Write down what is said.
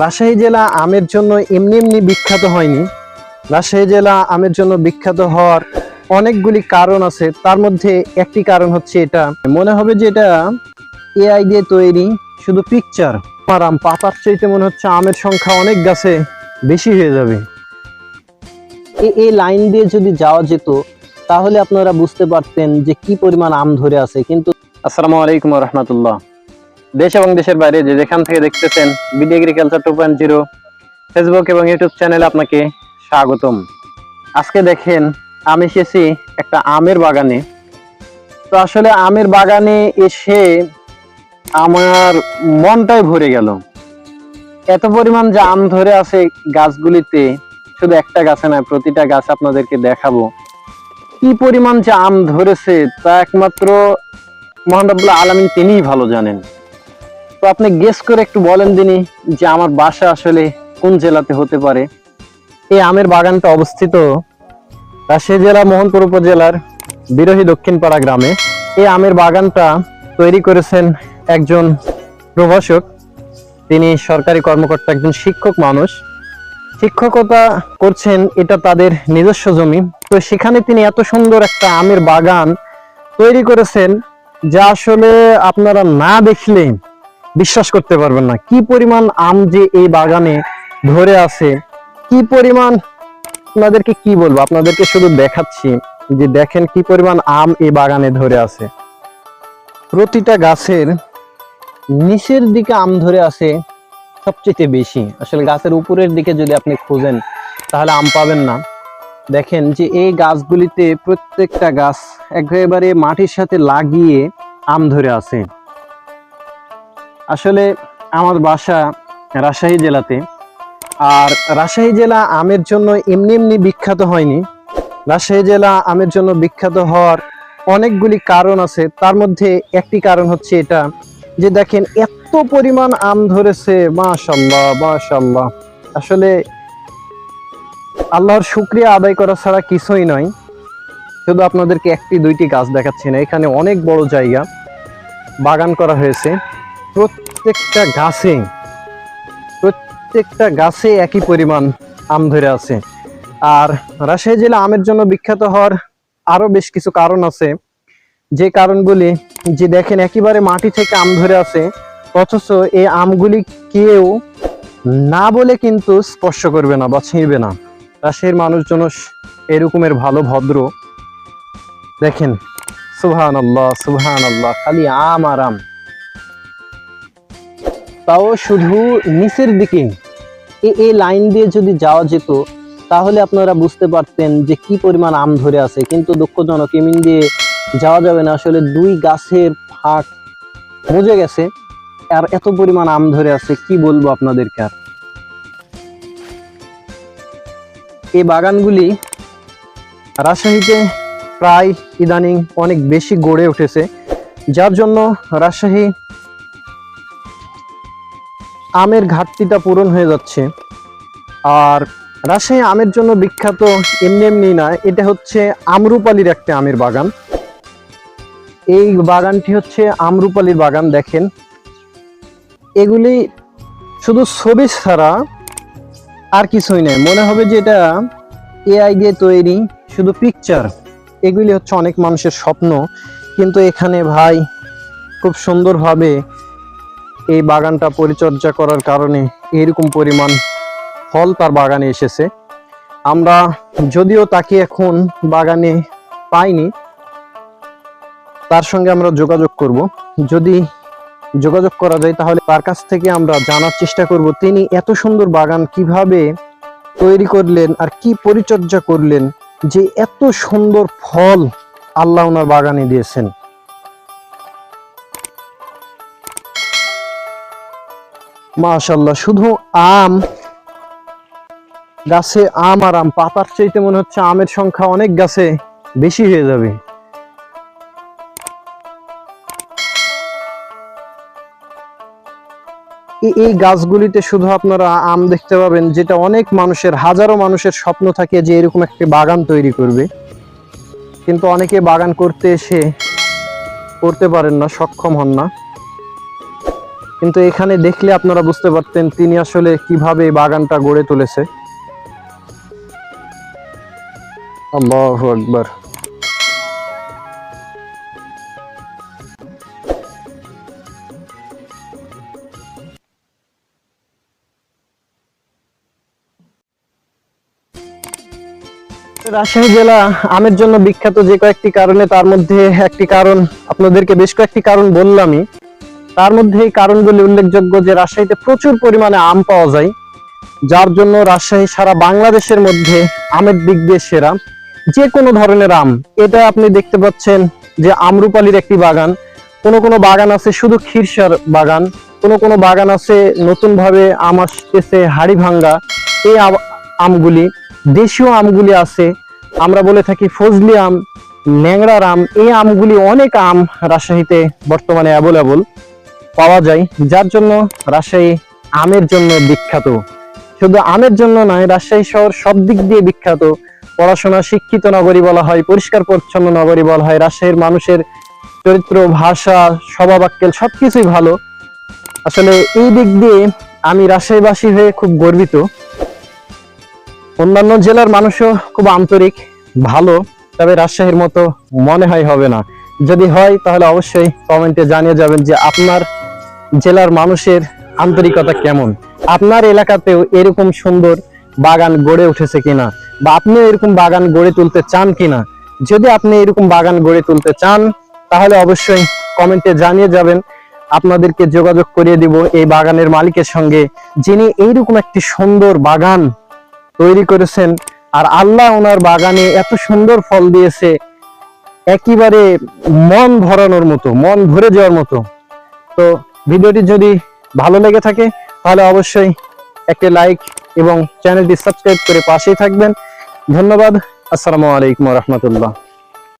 রাজশাহী জেলা আমের জন্য এমনি এমনি বিখ্যাত হয়নি। রাজশাহী জেলা আমের জন্য বিখ্যাত হওয়ার অনেকগুলি কারণ আছে। তার মধ্যে একটি কারণ হচ্ছে এটা। মনে হবে যে এটা এআই দিয়ে তৈরি, শুধু পিকচার আমার আম পাতার চাইতে মনে হচ্ছে আমের সংখ্যা অনেক গাছে বেশি হয়ে যাবে। এই লাইন দিয়ে যদি যাওয়া যেত, তাহলে আপনারা বুঝতে পারতেন যে কি পরিমাণ আম ধরে আছে। কিন্তু আসসালামু আলাইকুম রহমতুল্লাহ। দেশ এবং দেশের বাইরে যে যেখান থেকে দেখতেছেন BD agriculture two point zero Facebook এবং ইউটিউব চ্যানেলে আপনাকে স্বাগতম। আজকে দেখেন, আমি এসেছি একটা আমের বাগানে। তো আসলে আমের বাগানে এসে আমার মনটাই ভরে গেল। এত পরিমাণ যে আম ধরে আছে গাছগুলিতে, শুধু একটা গাছে নয়, প্রতিটা গাছ আপনাদেরকে দেখাবো। কি পরিমাণ যে আম ধরেছে তা একমাত্র মহান রব্বুল আলমিন তিনিই ভালো জানেন। তো আপনি গেস করে একটু বলেন দিনই যে আমার বাসা আসলে কোন জেলাতে হতে পারে? এই আমের বাগানটা অবস্থিত রাজশাহী জেলা, মোহনপুর উপজেলার বিরোহী দক্ষিণপাড়া গ্রামে। এই আমের বাগানটা তৈরি করেছেন একজন প্রভাষক। তিনি সরকারি কর্মকর্তা, একজন শিক্ষক মানুষ। শিক্ষকতা করছেন, এটা তাদের নিজস্ব জমি। তো সেখানে তিনি এত সুন্দর একটা আমের বাগান তৈরি করেছেন, যা আসলে আপনারা না দেখলে বিশ্বাস করতে পারবেন না। কি পরিমাণ আম যে এই বাগানে ধরে আছে, কি পরিমাণ, আপনাদেরকে কি বলব? আপনাদেরকে শুধু দেখাচ্ছি যে দেখেন কি পরিমাণ আম এই বাগানে ধরে আছে। প্রতিটা গাছের নিচের দিকে আম ধরে আছে সবচেয়ে বেশি। আসলে গাছের উপরের দিকে যদি আপনি খোঁজেন, তাহলে আম পাবেন না। দেখেন যে এই গাছগুলিতে প্রত্যেকটা গাছ একেবারে মাটির সাথে লাগিয়ে আম ধরে আছে। আসলে আমার বাসা রাজশাহী জেলাতে। আর রাজশাহী জেলা আমের জন্য এমনি এমনি বিখ্যাত হয়নি। রাজশাহী জেলা আমের জন্য বিখ্যাত হওয়ার অনেকগুলি কারণ আছে। তার মধ্যে একটি কারণ হচ্ছে এটা যে দেখেন, এত পরিমাণ আম ধরেছে মাশাল্লাহ মাশাল্লাহ আসলে আল্লাহর শুক্রিয়া আদায় করা ছাড়া কিছুই নয়। শুধু আপনাদেরকে একটি, দুইটি গাছ দেখাচ্ছি না। এখানে অনেক বড় জায়গা বাগান করা হয়েছে। প্রত্যেকটা গাছে প্রত্যেকটা গাছে একই পরিমাণ আম ধরে আছে। আর রাজশাহী জেলা আমের জন্য বিখ্যাত হওয়ার আরও বেশ কিছু কারণ আছে। যে কারণগুলি যে দেখেন, একেবারে মাটি থেকে আম ধরে আছে, অথচ এই আমগুলি কেউ না বলে কিন্তু স্পর্শ করবে না বা ছিঁড়বে না। রাজশাহীর মানুষজন এরকমের ভালো ভদ্র। দেখেন সুবহান আল্লাহ সুবহান আল্লাহ খালি আম আর আম। তাও শুধু নিচের দিকে। এই লাইন দিয়ে যদি যাওয়া যেত, তাহলে আপনারা বুঝতে পারতেন যে কি পরিমাণ আম ধরে আছে। কিন্তু দুঃখজনক এমিন দিয়ে যাওয়া যাবে না। আসলে দুই গাছের ফাঁক মজে গেছে। আর এত পরিমাণ আম ধরে আছে, কি বলব আপনাদেরকে আর? এই বাগানগুলি রাজশাহীতে প্রায় ইদানিং অনেক বেশি গড়ে উঠেছে। যার জন্য রাজশাহী আমের ঘাটতিটা পূরণ হয়ে যাচ্ছে। আর রাজশাহী আমের জন্য বিখ্যাত এমনি এমনি না, এটা হচ্ছে আমরুপালির একটা আমের বাগান। এই বাগানটি হচ্ছে আমরুপালির বাগান, দেখেন। এগুলি শুধু ছবি ছাড়া আর কিছুই নেই। মনে হবে যে এটা এআই দিয়ে তৈরি, শুধু পিকচার এগুলি হচ্ছে অনেক মানুষের স্বপ্ন। কিন্তু এখানে ভাই, খুব সুন্দরভাবে এই বাগানটা পরিচর্যা করার কারণে এরকম পরিমাণ ফল তার বাগানে এসেছে। আমরা যদিও তাকে এখন বাগানে পাইনি, তার সঙ্গে আমরা যোগাযোগ করব। যদি যোগাযোগ করা যায় তাহলে তার কাছ থেকে আমরা জানার চেষ্টা করব, তিনি এত সুন্দর বাগান কীভাবে তৈরি করলেন আর কি পরিচর্যা করলেন যে এত সুন্দর ফল আল্লাহ ওনার বাগানে দিয়েছেন। মাশাল্লাহ শুধু আম, গাছে আম আর আম, পাতার চাইতে মনে হচ্ছে আমের সংখ্যা অনেক গাছে বেশি হয়ে যাবে। এই- গাছগুলিতে শুধু আপনারা আম দেখতে পাবেন, যেটা অনেক মানুষের, হাজারো মানুষের স্বপ্ন থাকে যে এরকম একটি বাগান তৈরি করবে। কিন্তু অনেকে বাগান করতে এসে করতে পারেন না, সক্ষম হন না। কিন্তু এখানে দেখলে আপনারা বুঝতে পারতেন তিনি আসলে কীভাবে বাগানটা গড়ে তুলেছে। রাজশাহী জেলা আমের জন্য বিখ্যাত যে কয়েকটি কারণে তার মধ্যে একটি কারণ, আপনাদেরকে বেশ কয়েকটি কারণ বললামই। তার মধ্যে এই কারণগুলি উল্লেখযোগ্য যে রাজশাহীতে প্রচুর পরিমাণে আম পাওয়া যায়, যার জন্য রাজশাহী সারা বাংলাদেশের মধ্যে আমের দিক দিয়ে সেরা। যে কোনো ধরনের আম, এটা আপনি দেখতে পাচ্ছেন যে আমরুপালির একটি বাগান। কোনো কোনো বাগান আছে শুধু খিরসার বাগান, কোনো কোনো বাগান আছে নতুন ভাবে আম আসতেছে হাড়ি ভাঙ্গা। এই আম- আমগুলি, দেশীয় আমগুলি আছে, আমরা বলে থাকি ফজলি আম, ন্যাংরার আম, এই আমগুলি অনেক আম রাজশাহীতে বর্তমানে অ্যাভেলেবল পাওয়া যায়, যার জন্য রাজশাহী আমের জন্য বিখ্যাত। শুধু আমের জন্য নয়, রাজশাহী শহর সব দিক দিয়ে বিখ্যাত। পড়াশোনা শিক্ষিত নগরী বলা হয়, পরিষ্কার পরিচ্ছন্ন নগরী বলা হয়, রাজশাহীর মানুষের চরিত্র, ভাষা স্বভাবাক্যেল সবকিছুই ভালো। আসলে এই দিক দিয়ে আমি রাজশাহীবাসী হয়ে খুব গর্বিত। অন্যান্য জেলার মানুষও খুব আন্তরিক, ভালো, তবে রাজশাহীর মতো মনে হয় হবে না। যদি হয়, তাহলে অবশ্যই কমেন্টে জানিয়ে যাবেন যে আপনার জেলার মানুষের আন্তরিকতা কেমন? আপনার এলাকাতেও এরকম সুন্দর বাগান গড়ে উঠেছে কিনা? বা আপনিও এরকম বাগান গড়ে তুলতে চান কিনা? যদি আপনি এরকম বাগান গড়ে তুলতে চান, তাহলে অবশ্যই কমেন্টে জানিয়ে যাবেন। আপনাদেরকে যোগাযোগ করিয়ে দিব এই বাগানের মালিকের সঙ্গে, যিনি এইরকম একটি সুন্দর বাগান তৈরি করেছেন। আর আল্লাহ ওনার বাগানে এত সুন্দর ফল দিয়েছে, একেবারে মন ভরানোর মতো, মন ভরে যাওয়ার মতো। তো ভিডিওটি যদি ভালো লেগে থাকে, তাহলে অবশ্যই একটি লাইক এবং চ্যানেলটি সাবস্ক্রাইব করে পাশেই থাকবেন। ধন্যবাদ, আসসালামু আলাইকুম রহমতুল্লাহ।